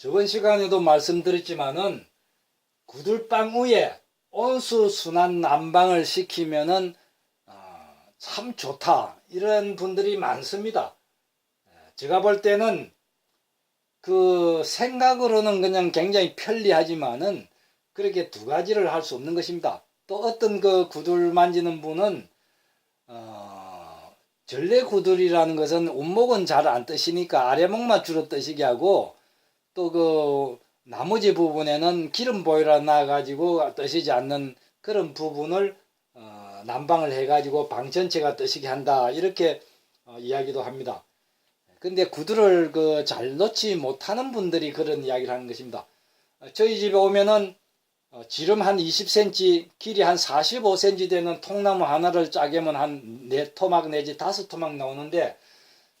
저번 시간에도 말씀드렸지만은 구들빵 위에 온수 순환 난방을 시키면은 어, 참 좋다 이런 분들이 많습니다. 예, 제가 볼 때는 그 생각으로는 그냥 굉장히 편리하지만은 그렇게 두 가지를 할 수 없는 것입니다. 또 어떤 그 구들 만지는 분은 어, 전래 구들이라는 것은 운목은 잘 안 뜨시니까 아래목만 주로 뜨시게 하고 또 그 나머지 부분에는 기름 보이라 나가지고 뜨시지 않는 그런 부분을 어, 난방을 해가지고 방 전체가 뜨시게 한다 이렇게 어, 이야기도 합니다. 근데 구두를 그 잘 넣지 못하는 분들이 그런 이야기를 하는 것입니다. 어, 저희 집에 오면은 어, 지름 한 20cm, 길이 한 45cm 되는 통나무 하나를 짜게면 한네 토막 내지 다섯 토막 나오는데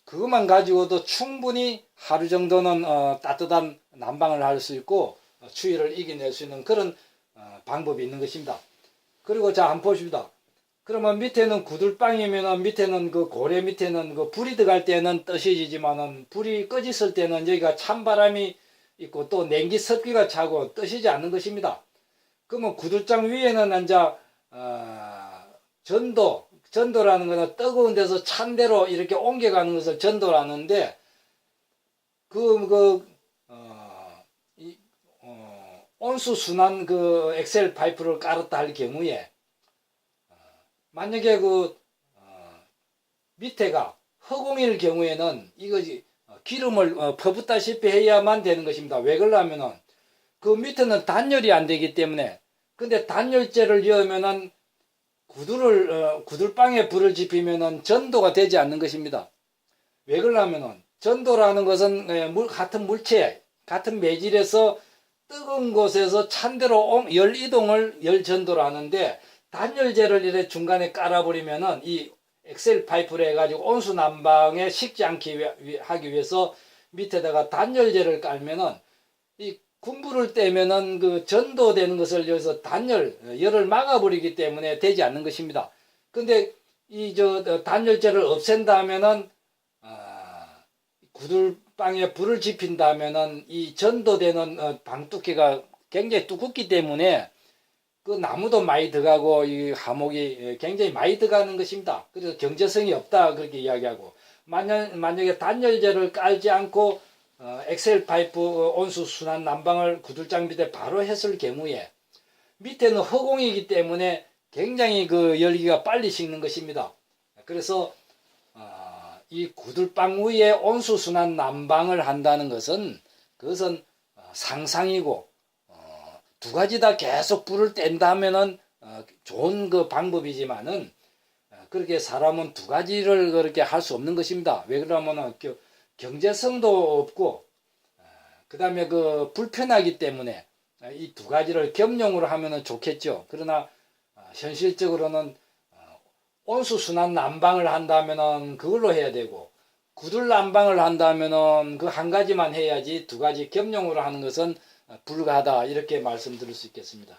그것만 가지고도 충분히 하루 정도는 어, 따뜻한 난방을 할 수 있고 어, 추위를 이겨낼 수 있는 그런 어, 방법이 있는 것입니다. 그리고 자 한번 보십니다. 그러면 밑에는 구들빵이면은 밑에는 그 고래 밑에는 그 불이 들어갈 때는 뜨시지만은 불이 꺼졌을 때는 여기가 찬바람이 있고 또 냉기 습기가 차고 뜨시지 않는 것입니다. 그러면 구들장 위에는 이제 어, 전도 전도라는 것은 뜨거운 데서 찬 데로 이렇게 옮겨가는 것을 전도라는데 그, 그, 어, 이, 어, 온수 순환 그 엑셀 파이프를 깔았다 할 경우에 어, 만약에 그 어, 밑에가 허공일 경우에는 이거지 어, 기름을 어, 퍼붓다시피 해야만 되는 것입니다. 왜 그러냐면은 그 밑에는 단열이 안 되기 때문에 근데 단열재를 넣으면은 구두를 어, 구들방에 불을 지피면은 전도가 되지 않는 것입니다. 왜 그러냐면은 전도라는 것은 에, 물 같은 물체 같은 매질에서 뜨거운 곳에서 찬대로 옹- 열 이동을 열 전도를 하는데 단열재를 이렇게 중간에 깔아버리면은 이 엑셀 파이프를 해가지고 온수 난방에 식지 위- 위- 하기 위해서 밑에다가 단열재를 깔면은 이 군부를 떼면은 그 전도되는 것을 여기서 단열 열을 막아버리기 때문에 되지 않는 것입니다. 근데 이 저 단열재를 없앤다 하면은 아, 구들방에 불을 지핀다 하면은 이 전도되는 어, 방두께가 굉장히 두껍기 때문에 그 나무도 많이 들어가고 이 하목이 굉장히 많이 들어가는 것입니다. 그래서 경제성이 없다 그렇게 이야기하고 만약 만약에 단열재를 깔지 않고 어, 엑셀 파이프 온수 순환 난방을 구들장 밑에 바로 했을 경우에 밑에는 허공이기 때문에 굉장히 그 열기가 빨리 식는 것입니다. 그래서 어, 이 구들방 위에 온수 순환 난방을 한다는 것은 그것은 어, 상상이고 어, 두 가지 다 계속 불을 뗀다 하면은 어, 좋은 그 방법이지만은 어, 그렇게 사람은 두 가지를 그렇게 할 수 없는 것입니다. 왜 그러냐면은 겨- 경제성도 없고 그 다음에 그 불편하기 때문에 이 두 가지를 겸용으로 하면은 좋겠죠. 그러나 어, 현실적으로는 어, 온수 순환 난방을 한다면은 그걸로 해야 되고 구들 난방을 한다면은 그 한 가지만 해야지 두 가지 겸용으로 하는 것은 어, 불가하다 이렇게 말씀드릴 수 있겠습니다.